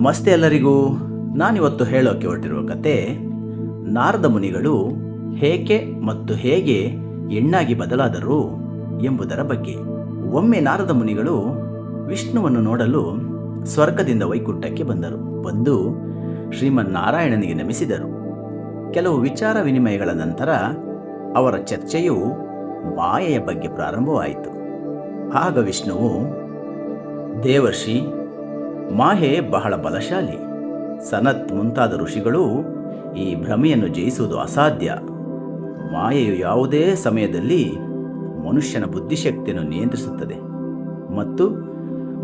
ನಮಸ್ತೆ ಎಲ್ಲರಿಗೂ. ನಾನಿವತ್ತು ಹೇಳೋಕೆ ಹೊರಟಿರುವ ಕತೆ, ನಾರದ ಮುನಿಗಳು ಹೇಗೆ ಮತ್ತು ಹೇಗೆ ಹೆಣ್ಣಾಗಿ ಬದಲಾದರು ಎಂಬುದರ ಬಗ್ಗೆ. ಒಮ್ಮೆ ನಾರದ ಮುನಿಗಳು ವಿಷ್ಣುವನ್ನು ನೋಡಲು ಸ್ವರ್ಗದಿಂದ ವೈಕುಂಠಕ್ಕೆ ಬಂದರು. ಬಂದು ಶ್ರೀಮನ್ನಾರಾಯಣನಿಗೆ ನಮಿಸಿದರು. ಕೆಲವು ವಿಚಾರ ವಿನಿಮಯಗಳ ನಂತರ ಅವರ ಚರ್ಚೆಯು ಮಾಯೆಯ ಬಗ್ಗೆ ಪ್ರಾರಂಭವಾಯಿತು. ಆಗ ವಿಷ್ಣುವು, ದೇವರ್ಷಿ ಮಾಯೆ ಬಹಳ ಬಲಶಾಲಿ. ಸನತ್ ಮುಂತಾದ ಋಷಿಗಳು ಈ ಭ್ರಮೆಯನ್ನು ಜಯಿಸುವುದು ಅಸಾಧ್ಯ. ಮಾಯೆಯು ಯಾವುದೇ ಸಮಯದಲ್ಲಿ ಮನುಷ್ಯನ ಬುದ್ಧಿಶಕ್ತಿಯನ್ನು ನಿಯಂತ್ರಿಸುತ್ತದೆ ಮತ್ತು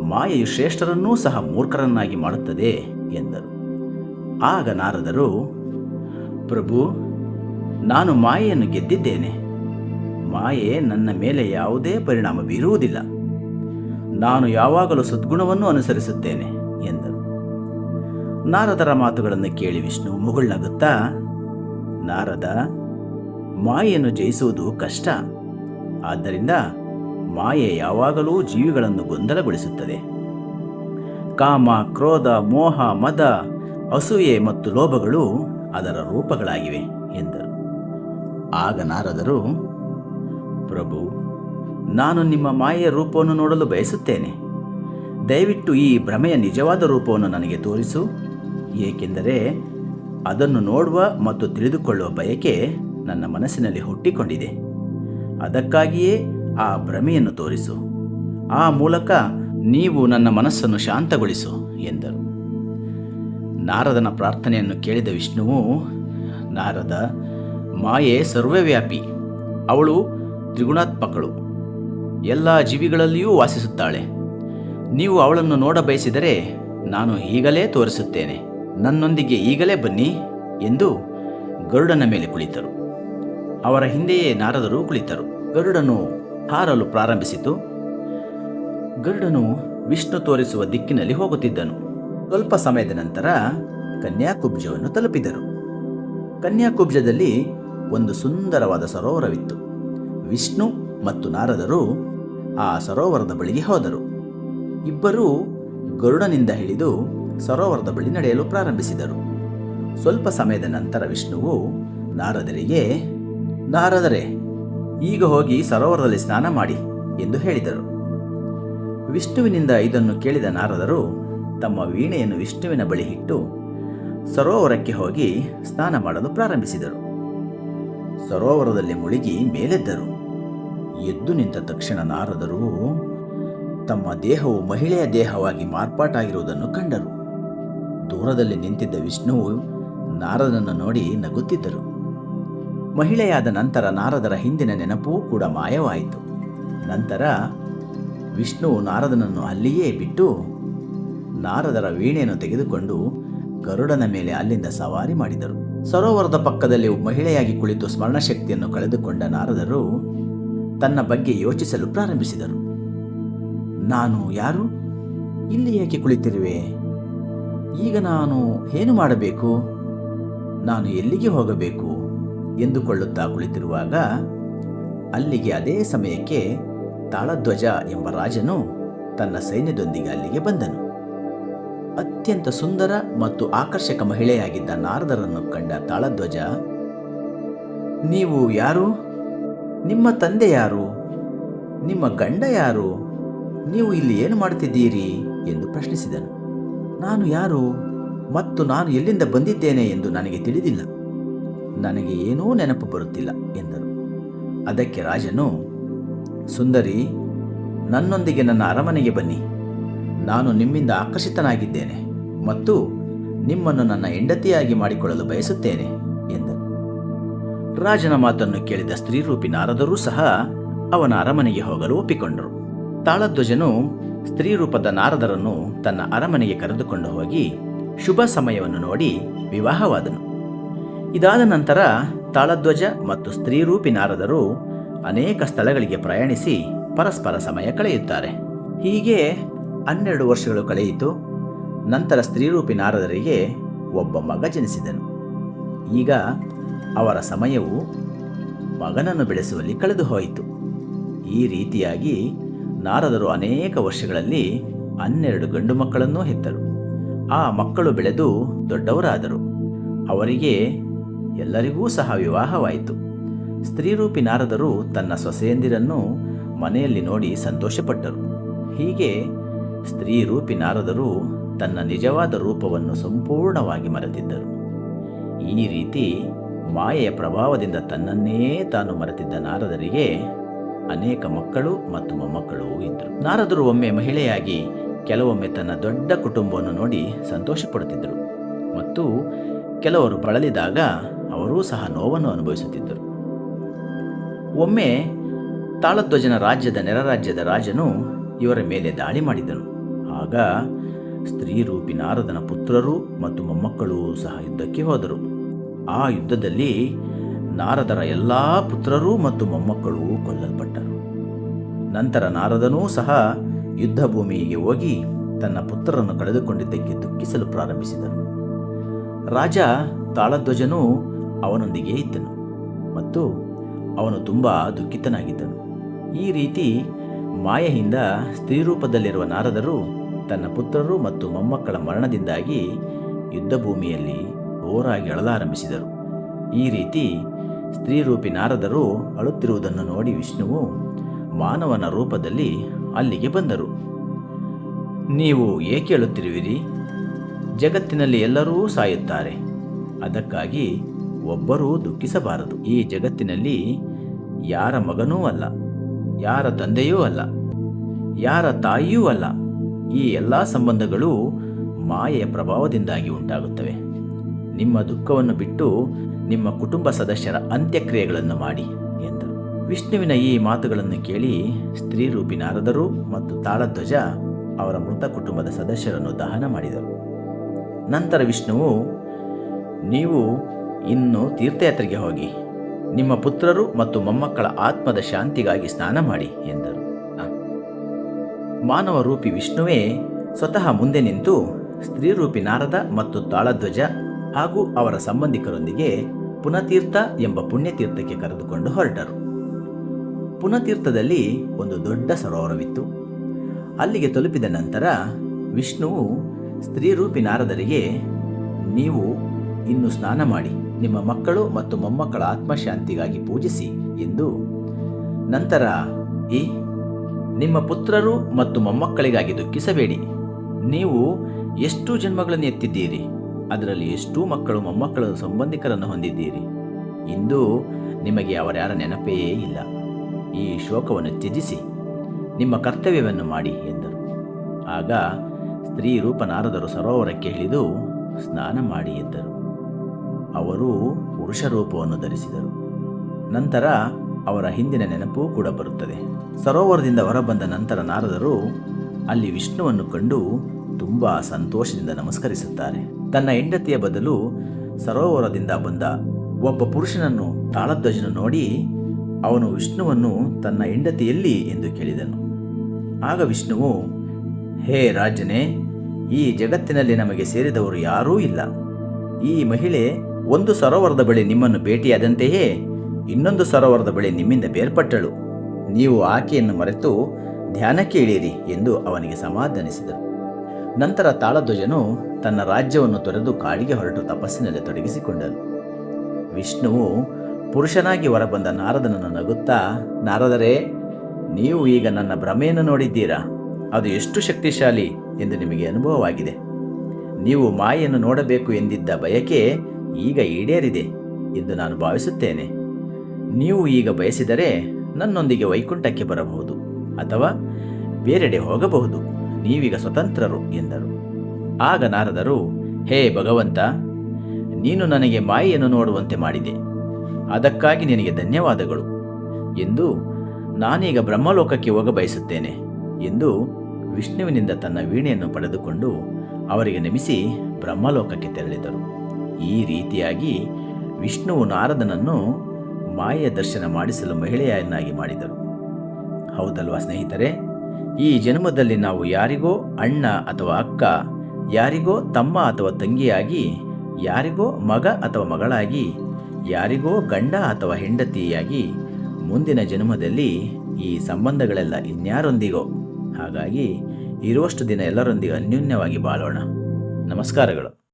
ಮಾಯೆಯು ಶ್ರೇಷ್ಠರನ್ನೂ ಸಹ ಮೂರ್ಖರನ್ನಾಗಿ ಮಾಡುತ್ತದೆ ಎಂದರು. ಆಗ ನಾರದರು, ಪ್ರಭು, ನಾನು ಮಾಯೆಯನ್ನು ಗೆದ್ದಿದ್ದೇನೆ. ಮಾಯೆ ನನ್ನ ಮೇಲೆ ಯಾವುದೇ ಪರಿಣಾಮ ಬೀರುವುದಿಲ್ಲ. ನಾನು ಯಾವಾಗಲೂ ಸದ್ಗುಣವನ್ನು ಅನುಸರಿಸುತ್ತೇನೆ ಎಂದರು ನಾರದರ ಮಾತುಗಳನ್ನು ಕೇಳಿ ವಿಷ್ಣು ಮುಗುಳ್ನಗುತ್ತಾ, ನಾರದ, ಮಾಯೆಯನ್ನು ಜಯಿಸುವುದು ಕಷ್ಟ, ಆದ್ದರಿಂದ ಮಾಯೆ ಯಾವಾಗಲೂ ಜೀವಿಗಳನ್ನು ಗೊಂದಲಗೊಳಿಸುತ್ತದೆ. ಕಾಮ, ಕ್ರೋಧ, ಮೋಹ, ಮದ, ಅಸೂಯೆ ಮತ್ತು ಲೋಭಗಳು ಅದರ ರೂಪಗಳಾಗಿವೆ, ಎಂದರು. ಆಗ ನಾರದರು, ಪ್ರಭು ನಾನು ನಿಮ್ಮ ಮಾಯೆಯ ರೂಪವನ್ನು ನೋಡಲು ಬಯಸುತ್ತೇನೆ. ದಯವಿಟ್ಟು ಈ ಭ್ರಮೆಯ ನಿಜವಾದ ರೂಪವನ್ನು ನನಗೆ ತೋರಿಸು. ಏಕೆಂದರೆ ಅದನ್ನು ನೋಡುವ ಮತ್ತು ತಿಳಿದುಕೊಳ್ಳುವ ಬಯಕೆ ನನ್ನ ಮನಸ್ಸಿನಲ್ಲಿ ಹುಟ್ಟಿಕೊಂಡಿದೆ. ಅದಕ್ಕಾಗಿಯೇ ಆ ಭ್ರಮೆಯನ್ನು ತೋರಿಸು. ಆ ಮೂಲಕ ನೀವು ನನ್ನ ಮನಸ್ಸನ್ನು ಶಾಂತಗೊಳಿಸು ಎಂದರು. ನಾರದನ ಪ್ರಾರ್ಥನೆಯನ್ನು ಕೇಳಿದ ವಿಷ್ಣುವು, ನಾರದ ಮಾಯೆ ಸರ್ವವ್ಯಾಪಿ. ಅವಳು ತ್ರಿಗುಣಾತ್ಮಕಳು. ಎಲ್ಲ ಜೀವಿಗಳಲ್ಲಿಯೂ ವಾಸಿಸುತ್ತಾಳೆ. ನೀವು ಅವಳನ್ನು ನೋಡ ಬಯಸಿದರೆ ನಾನು ಈಗಲೇ ತೋರಿಸುತ್ತೇನೆ. ನನ್ನೊಂದಿಗೆ ಈಗಲೇ ಬನ್ನಿ ಎಂದು ಗರುಡನ ಮೇಲೆ ಕುಳಿತರು. ಅವರ ಹಿಂದೆಯೇ ನಾರದರು ಕುಳಿತರು. ಗರುಡನು ಹಾರಲು ಪ್ರಾರಂಭಿಸಿತು. ಗರುಡನು ವಿಷ್ಣು ತೋರಿಸುವ ದಿಕ್ಕಿನಲ್ಲಿ ಹೋಗುತ್ತಿದ್ದನು. ಸ್ವಲ್ಪ ಸಮಯದ ನಂತರ ಕನ್ಯಾಕುಬ್ಜವನ್ನು ತಲುಪಿದರು. ಕನ್ಯಾಕುಬ್ಜದಲ್ಲಿ ಒಂದು ಸುಂದರವಾದ ಸರೋವರವಿತ್ತು. ವಿಷ್ಣು ಮತ್ತು ನಾರದರು ಆ ಸರೋವರದ ಬಳಿಗೆ ಹೋದರು. ಇಬ್ಬರೂ ಗರುಡನಿಂದ ಹಿಡಿದು ಸರೋವರದ ಬಳಿ ನಡೆಯಲು ಪ್ರಾರಂಭಿಸಿದರು. ಸ್ವಲ್ಪ ಸಮಯದ ನಂತರ ವಿಷ್ಣುವು, ನಾರದರಿಗೆ, ನಾರದರೆ, ಈಗ ಹೋಗಿ ಸರೋವರದಲ್ಲಿ ಸ್ನಾನ ಮಾಡಿ ಎಂದು ಹೇಳಿದರು. ವಿಷ್ಣುವಿನಿಂದ ಇದನ್ನು ಕೇಳಿದ ನಾರದರು ತಮ್ಮ ವೀಣೆಯನ್ನು ವಿಷ್ಣುವಿನ ಬಳಿ ಇಟ್ಟು ಸರೋವರಕ್ಕೆ ಹೋಗಿ ಸ್ನಾನ ಮಾಡಲು ಪ್ರಾರಂಭಿಸಿದರು. ಸರೋವರದಲ್ಲಿ ಮುಳುಗಿ ಮೇಲೆದ್ದರು. ಎದ್ದು ನಿಂತ ತಕ್ಷಣ ನಾರದರು ತಮ್ಮ ದೇಹವು ಮಹಿಳೆಯ ದೇಹವಾಗಿ ಮಾರ್ಪಾಟಾಗಿರುವುದನ್ನು ಕಂಡರು. ದೂರದಲ್ಲಿ ನಿಂತಿದ್ದ ವಿಷ್ಣುವು ನಾರದನನ್ನು ನೋಡಿ ನಗುತ್ತಿದ್ದರು. ಮಹಿಳೆಯಾದ ನಂತರ ನಾರದರ ಹಿಂದಿನ ನೆನಪೂ ಕೂಡ ಮಾಯವಾಯಿತು. ನಂತರ ವಿಷ್ಣುವು ನಾರದನನ್ನು ಅಲ್ಲಿಯೇ ಬಿಟ್ಟು ನಾರದರ ವೀಣೆಯನ್ನು ತೆಗೆದುಕೊಂಡು ಗರುಡನ ಮೇಲೆ ಅಲ್ಲಿಂದ ಸವಾರಿ ಮಾಡಿದರು. ಸರೋವರದ ಪಕ್ಕದಲ್ಲಿ ಮಹಿಳೆಯಾಗಿ ಕುಳಿತು ಸ್ಮರಣಶಕ್ತಿಯನ್ನು ಕಳೆದುಕೊಂಡ ನಾರದರು ತನ್ನ ಬಗ್ಗೆ ಯೋಚಿಸಲು ಪ್ರಾರಂಭಿಸಿದರು. ನಾನು ಯಾರು? ಇಲ್ಲಿ ಏಕೆ ಕುಳಿತಿರುವೆ? ಈಗ ನಾನು ಏನು ಮಾಡಬೇಕು? ನಾನು ಎಲ್ಲಿಗೆ ಹೋಗಬೇಕು? ಎಂದುಕೊಳ್ಳುತ್ತಾ ಕುಳಿತಿರುವಾಗ ಅಲ್ಲಿಗೆ ಅದೇ ಸಮಯಕ್ಕೆ ತಾಳಧ್ವಜ ಎಂಬ ರಾಜನು ತನ್ನ ಸೈನ್ಯದೊಂದಿಗೆ ಅಲ್ಲಿಗೆ ಬಂದನು. ಅತ್ಯಂತ ಸುಂದರ ಮತ್ತು ಆಕರ್ಷಕ ಮಹಿಳೆಯಾಗಿದ್ದ ನಾರದರನ್ನು ಕಂಡ ತಾಳಧ್ವಜ, ನೀವು ಯಾರು? ನಿಮ್ಮ ತಂದೆ ಯಾರು? ನಿಮ್ಮ ಗಂಡ ಯಾರು? ನೀವು ಇಲ್ಲಿ ಏನು ಮಾಡುತ್ತಿದ್ದೀರಿ? ಎಂದು ಪ್ರಶ್ನಿಸಿದನು. ನಾನು ಯಾರು? ಮತ್ತು ನಾನು ಎಲ್ಲಿಂದ ಬಂದಿದ್ದೇನೆ ಎಂದು ನನಗೆ ತಿಳಿದಿಲ್ಲ. ನನಗೆ ಏನೂ ನೆನಪು ಬರುತ್ತಿಲ್ಲ, ಎಂದರು. ಅದಕ್ಕೆ ರಾಜನು, ಸುಂದರಿ, ನನ್ನೊಂದಿಗೆ ನನ್ನ ಅರಮನೆಗೆ ಬನ್ನಿ. ನಾನು ನಿಮ್ಮಿಂದ ಆಕರ್ಷಿತನಾಗಿದ್ದೇನೆ ಮತ್ತು ನಿಮ್ಮನ್ನು ನನ್ನ ಹೆಂಡತಿಯಾಗಿ ಮಾಡಿಕೊಳ್ಳಲು ಬಯಸುತ್ತೇನೆ. ರಾಜನ ಮಾತನ್ನು ಕೇಳಿದ ಸ್ತ್ರೀರೂಪಿ ನಾರದರೂ ಸಹ ಅವನ ಅರಮನೆಗೆ ಹೋಗಲು ಒಪ್ಪಿಕೊಂಡರು. ತಾಳಧ್ವಜನು ಸ್ತ್ರೀರೂಪದ ನಾರದರನ್ನು ತನ್ನ ಅರಮನೆಗೆ ಕರೆದುಕೊಂಡು ಹೋಗಿ ಶುಭ ಸಮಯವನ್ನು ನೋಡಿ ವಿವಾಹವಾದನು. ಇದಾದ ನಂತರ ತಾಳಧ್ವಜ ಮತ್ತು ಸ್ತ್ರೀರೂಪಿ ನಾರದರು ಅನೇಕ ಸ್ಥಳಗಳಿಗೆ ಪ್ರಯಾಣಿಸಿ ಪರಸ್ಪರ ಸಮಯ ಕಳೆಯುತ್ತಾರೆ. ಹೀಗೆ ಹನ್ನೆರಡು ವರ್ಷಗಳು ಕಳೆಯಿತು. ನಂತರ ಸ್ತ್ರೀರೂಪಿ ನಾರದರಿಗೆ ಒಬ್ಬ ಮಗ ಜನಿಸಿದನು. ಈಗ ಅವರ ಸಮಯವು ಮಗನನ್ನು ಬೆಳೆಸುವಲ್ಲಿ ಕಳೆದು ಹೋಯಿತು ಈ ರೀತಿಯಾಗಿ ನಾರದರು ಅನೇಕ ವರ್ಷಗಳಲ್ಲಿ ಹನ್ನೆರಡು ಗಂಡು ಮಕ್ಕಳನ್ನೂ ಹೆತ್ತರು. ಆ ಮಕ್ಕಳು ಬೆಳೆದು ದೊಡ್ಡವರಾದರು. ಅವರಿಗೆ ಎಲ್ಲರಿಗೂ ಸಹ ವಿವಾಹವಾಯಿತು. ಸ್ತ್ರೀರೂಪಿ ನಾರದರು ತನ್ನ ಸೊಸೆಯಂದಿರನ್ನು ಮನೆಯಲ್ಲಿ ನೋಡಿ ಸಂತೋಷಪಟ್ಟರು. ಹೀಗೆ ಸ್ತ್ರೀರೂಪಿ ನಾರದರು ತನ್ನ ನಿಜವಾದ ರೂಪವನ್ನು ಸಂಪೂರ್ಣವಾಗಿ ಮರೆತಿದ್ದರು. ಈ ರೀತಿ ಮಾಯೆಯ ಪ್ರಭಾವದಿಂದ ತನ್ನನ್ನೇ ತಾನು ಮರೆತಿದ್ದ ನಾರದರಿಗೆ ಅನೇಕ ಮಕ್ಕಳು ಮತ್ತು ಮೊಮ್ಮಕ್ಕಳು ಇದ್ದರು. ನಾರದರು ಒಮ್ಮೆ ಮಹಿಳೆಯಾಗಿ ಕೆಲವೊಮ್ಮೆ ತನ್ನ ದೊಡ್ಡ ಕುಟುಂಬವನ್ನು ನೋಡಿ ಸಂತೋಷಪಡುತ್ತಿದ್ದರು. ಮತ್ತು ಕೆಲವರು ಬಳಲಿದಾಗ ಅವರೂ ಸಹ ನೋವನ್ನು ಅನುಭವಿಸುತ್ತಿದ್ದರು. ಒಮ್ಮೆ ತಾಳಧ್ವಜನ ರಾಜ್ಯದ ನೆರರಾಜ್ಯದ ರಾಜನು ಇವರ ಮೇಲೆ ದಾಳಿ ಮಾಡಿದನು. ಆಗ ಸ್ತ್ರೀರೂಪಿ ನಾರದನ ಪುತ್ರರು ಮತ್ತು ಮೊಮ್ಮಕ್ಕಳು ಸಹ ಯುದ್ಧಕ್ಕೆ ಹೋದರು. ಆ ಯುದ್ಧದಲ್ಲಿ ನಾರದರ ಎಲ್ಲ ಪುತ್ರರು ಮತ್ತು ಮೊಮ್ಮಕ್ಕಳು ಕೊಲ್ಲಲ್ಪಟ್ಟರು. ನಂತರ ನಾರದನೂ ಸಹ ಯುದ್ಧ ಭೂಮಿಗೆ ಹೋಗಿ ತನ್ನ ಪುತ್ರರನ್ನು ಕಳೆದುಕೊಂಡಿದ್ದಕ್ಕೆ ದುಃಖಿಸಲು ಪ್ರಾರಂಭಿಸಿದನು. ರಾಜ ತಾಳಧ್ವಜನು ಅವನೊಂದಿಗೆ ಇದ್ದನು ಮತ್ತು ಅವನು ತುಂಬ ದುಃಖಿತನಾಗಿದ್ದನು. ಈ ರೀತಿ ಮಾಯೆಯಿಂದ ಸ್ತ್ರೀರೂಪದಲ್ಲಿರುವ ನಾರದರು ತನ್ನ ಪುತ್ರರು ಮತ್ತು ಮೊಮ್ಮಕ್ಕಳ ಮರಣದಿಂದಾಗಿ ಯುದ್ಧ ಜೋರಾಗಿ ಅಳಲಾರಂಭಿಸಿದರು. ಈ ರೀತಿ ಸ್ತ್ರೀರೂಪಿ ನಾರದರು ಅಳುತ್ತಿರುವುದನ್ನು ನೋಡಿ ವಿಷ್ಣುವು ಮಾನವನ ರೂಪದಲ್ಲಿ ಅಲ್ಲಿಗೆ ಬಂದರು. ನೀವು ಏಕೆ ಅಳುತ್ತಿರುವಿರಿ? ಜಗತ್ತಿನಲ್ಲಿ ಎಲ್ಲರೂ ಸಾಯುತ್ತಾರೆ. ಅದಕ್ಕಾಗಿ ಒಬ್ಬರೂ ದುಃಖಿಸಬಾರದು. ಈ ಜಗತ್ತಿನಲ್ಲಿ ಯಾರ ಮಗನೂ ಅಲ್ಲ, ಯಾರ ತಂದೆಯೂ ಅಲ್ಲ, ಯಾರ ತಾಯಿಯೂ ಅಲ್ಲ. ಈ ಎಲ್ಲ ಸಂಬಂಧಗಳು ಮಾಯೆಯ ಪ್ರಭಾವದಿಂದಾಗಿ ಉಂಟಾಗುತ್ತವೆ. ನಿಮ್ಮ ದುಃಖವನ್ನು ಬಿಟ್ಟು ನಿಮ್ಮ ಕುಟುಂಬ ಸದಸ್ಯರ ಅಂತ್ಯಕ್ರಿಯೆಗಳನ್ನು ಮಾಡಿ ಎಂದರು. ವಿಷ್ಣುವಿನ ಈ ಮಾತುಗಳನ್ನು ಕೇಳಿ ಸ್ತ್ರೀರೂಪಿ ನಾರದರು ಮತ್ತು ತಾಳಧ್ವಜ ಅವರ ಮೃತ ಕುಟುಂಬದ ಸದಸ್ಯರನ್ನು ದಹನ ಮಾಡಿದರು. ನಂತರ ವಿಷ್ಣುವು, ನೀವು ಇನ್ನು ತೀರ್ಥಯಾತ್ರೆಗೆ ಹೋಗಿ, ನಿಮ್ಮ ಪುತ್ರರು ಮತ್ತು ಮೊಮ್ಮಕ್ಕಳ ಆತ್ಮದ ಶಾಂತಿಗಾಗಿ ಸ್ನಾನ ಮಾಡಿ, ಎಂದರು. ಮಾನವ ರೂಪಿ ವಿಷ್ಣುವೇ ಸ್ವತಃ ಮುಂದೆ ನಿಂತು ಸ್ತ್ರೀರೂಪಿ ನಾರದ ಮತ್ತು ತಾಳಧ್ವಜ ಹಾಗೂ ಅವರ ಸಂಬಂಧಿಕರೊಂದಿಗೆ ಪುನತೀರ್ಥ ಎಂಬ ಪುಣ್ಯತೀರ್ಥಕ್ಕೆ ಕರೆದುಕೊಂಡು ಹೊರಟರು. ಪುನತೀರ್ಥದಲ್ಲಿ ಒಂದು ದೊಡ್ಡ ಸರೋವರವಿತ್ತು. ಅಲ್ಲಿಗೆ ತಲುಪಿದ ನಂತರ ವಿಷ್ಣುವು ಸ್ತ್ರೀರೂಪಿ ನಾರದರಿಗೆ, ನೀವು ಇನ್ನು ಸ್ನಾನ ಮಾಡಿ, ನಿಮ್ಮ ಮಕ್ಕಳು ಮತ್ತು ಮೊಮ್ಮಕ್ಕಳ ಆತ್ಮಶಾಂತಿಗಾಗಿ ಪೂಜಿಸಿ ಎಂದು ನಂತರ, ಈ ನಿಮ್ಮ ಪುತ್ರರು ಮತ್ತು ಮೊಮ್ಮಕ್ಕಳಿಗಾಗಿ ದುಃಖಿಸಬೇಡಿ. ನೀವು ಎಷ್ಟು ಜನ್ಮಗಳನ್ನು ಎತ್ತಿದ್ದೀರಿ? ಅದರಲ್ಲಿ ಎಷ್ಟೋ ಮಕ್ಕಳು ಮೊಮ್ಮಕ್ಕಳ ಸಂಬಂಧಿಕರನ್ನು ಹೊಂದಿದ್ದೀರಿ. ಇಂದು ನಿಮಗೆ ಅವರ್ಯಾರ ನೆನಪೇ ಇಲ್ಲ. ಈ ಶೋಕವನ್ನು ತ್ಯಜಿಸಿ, ನಿಮ್ಮ ಕರ್ತವ್ಯವನ್ನು ಮಾಡಿ ಎಂದರು. ಆಗ ಸ್ತ್ರೀ ರೂಪನಾರದರು ಸರೋವರಕ್ಕೆ ಇಳಿದು ಸ್ನಾನ ಮಾಡಿ ಎದ್ದರು. ಅವರು ಪುರುಷ ರೂಪವನ್ನು ಧರಿಸಿದರು. ನಂತರ ಅವರ ಹಿಂದಿನ ನೆನಪು ಕೂಡ ಬರುತ್ತದೆ. ಸರೋವರದಿಂದ ಹೊರಬಂದ ನಂತರ ನಾರದರು ಅಲ್ಲಿ ವಿಷ್ಣುವನ್ನು ಕಂಡು ತುಂಬ ಸಂತೋಷದಿಂದ ನಮಸ್ಕರಿಸುತ್ತಾರೆ. ತನ್ನ ಹೆಂಡತಿಯ ಬದಲು ಸರೋವರದಿಂದ ಬಂದ ಒಬ್ಬ ಪುರುಷನನ್ನು ತಾಳಧ್ವಜನ ನೋಡಿ ಅವನು ವಿಷ್ಣುವನ್ನು ತನ್ನ ಹೆಂಡತಿಯಲ್ಲಿ ಎಂದು ಕೇಳಿದನು. ಆಗ ವಿಷ್ಣುವು, ಹೇ ರಾಜನೇ, ಈ ಜಗತ್ತಿನಲ್ಲಿ ನಮಗೆ ಸೇರಿದವರು ಯಾರೂ ಇಲ್ಲ. ಈ ಮಹಿಳೆ ಒಂದು ಸರೋವರದ ಬಳಿ ನಿಮ್ಮನ್ನು ಭೇಟಿಯಾದಂತೆಯೇ ಇನ್ನೊಂದು ಸರೋವರದ ಬಳಿ ನಿಮ್ಮಿಂದ ಬೇರ್ಪಟ್ಟಳು. ನೀವು ಆಕೆಯನ್ನು ಮರೆತು ಧ್ಯಾನಕ್ಕೆ ಇಳಿಯಿರಿ ಎಂದು ಅವನಿಗೆ ಸಮಾಧಾನಿಸಿದರು ನಂತರ ತಾಳಧ್ವಜನು ತನ್ನ ರಾಜ್ಯವನ್ನು ತೊರೆದು ಕಾಡಿಗೆ ಹೊರಟು ತಪಸ್ಸಿನಲ್ಲಿ ತೊಡಗಿಸಿಕೊಂಡನು. ವಿಷ್ಣುವು ಪುರುಷನಾಗಿ ಹೊರಬಂದ ನಾರದನನ್ನು ನಗುತ್ತಾ, ನಾರದರೇ, ನೀವು ಈಗ ನನ್ನ ಭ್ರಮೆಯನ್ನು ನೋಡಿದ್ದೀರಾ? ಅದು ಎಷ್ಟು ಶಕ್ತಿಶಾಲಿ ಎಂದು ನಿಮಗೆ ಅನುಭವವಾಗಿದೆ. ನೀವು ಮಾಯನ್ನು ನೋಡಬೇಕು ಎಂದಿದ್ದ ಬಯಕೆ ಈಗ ಈಡೇರಿದೆ ಎಂದು ನಾನು ಭಾವಿಸುತ್ತೇನೆ. ನೀವು ಈಗ ಬಯಸಿದರೆ ನನ್ನೊಂದಿಗೆ ವೈಕುಂಠಕ್ಕೆ ಬರಬಹುದು ಅಥವಾ ಬೇರೆಡೆ ಹೋಗಬಹುದು. ನೀವೀಗ ಸ್ವತಂತ್ರರು, ಎಂದರು. ಆಗ ನಾರದರು, ಹೇ ಭಗವಂತ, ನೀನು ನನಗೆ ಮಾಯೆಯನ್ನು ನೋಡುವಂತೆ ಮಾಡಿದೆ. ಅದಕ್ಕಾಗಿ ನಿನಗೆ ಧನ್ಯವಾದಗಳು. ಎಂದು ನಾನೀಗ ಬ್ರಹ್ಮಲೋಕಕ್ಕೆ ಹೋಗ ಬಯಸುತ್ತೇನೆ ಎಂದು ವಿಷ್ಣುವಿನಿಂದ ತನ್ನ ವೀಣೆಯನ್ನು ಪಡೆದುಕೊಂಡು ಅವರಿಗೆ ನಮಿಸಿ ಬ್ರಹ್ಮಲೋಕಕ್ಕೆ ತೆರಳಿದರು. ಈ ರೀತಿಯಾಗಿ ವಿಷ್ಣುವು ನಾರದನನ್ನು ಮಾಯೆಯ ದರ್ಶನ ಮಾಡಿಸಲು ಮಹಿಳೆಯನ್ನಾಗಿ ಮಾಡಿದರು. ಹೌದಲ್ವಾ ಸ್ನೇಹಿತರೆ? ಈ ಜನ್ಮದಲ್ಲಿ ನಾವು ಯಾರಿಗೋ ಅಣ್ಣ ಅಥವಾ ಅಕ್ಕ ಯಾರಿಗೋ ತಮ್ಮ ಅಥವಾ ತಂಗಿಯಾಗಿ, ಯಾರಿಗೋ ಮಗ ಅಥವಾ ಮಗಳಾಗಿ, ಯಾರಿಗೋ ಗಂಡ ಅಥವಾ ಹೆಂಡತಿಯಾಗಿ ಮುಂದಿನ ಜನ್ಮದಲ್ಲಿ ಈ ಸಂಬಂಧಗಳೆಲ್ಲ ಇನ್ಯಾರೊಂದಿಗೋ? ಹಾಗಾಗಿ ಇರುವಷ್ಟು ದಿನ ಎಲ್ಲರೊಂದಿಗೆ ಅನ್ಯೋನ್ಯವಾಗಿ ಬಾಳೋಣ. ನಮಸ್ಕಾರಗಳು.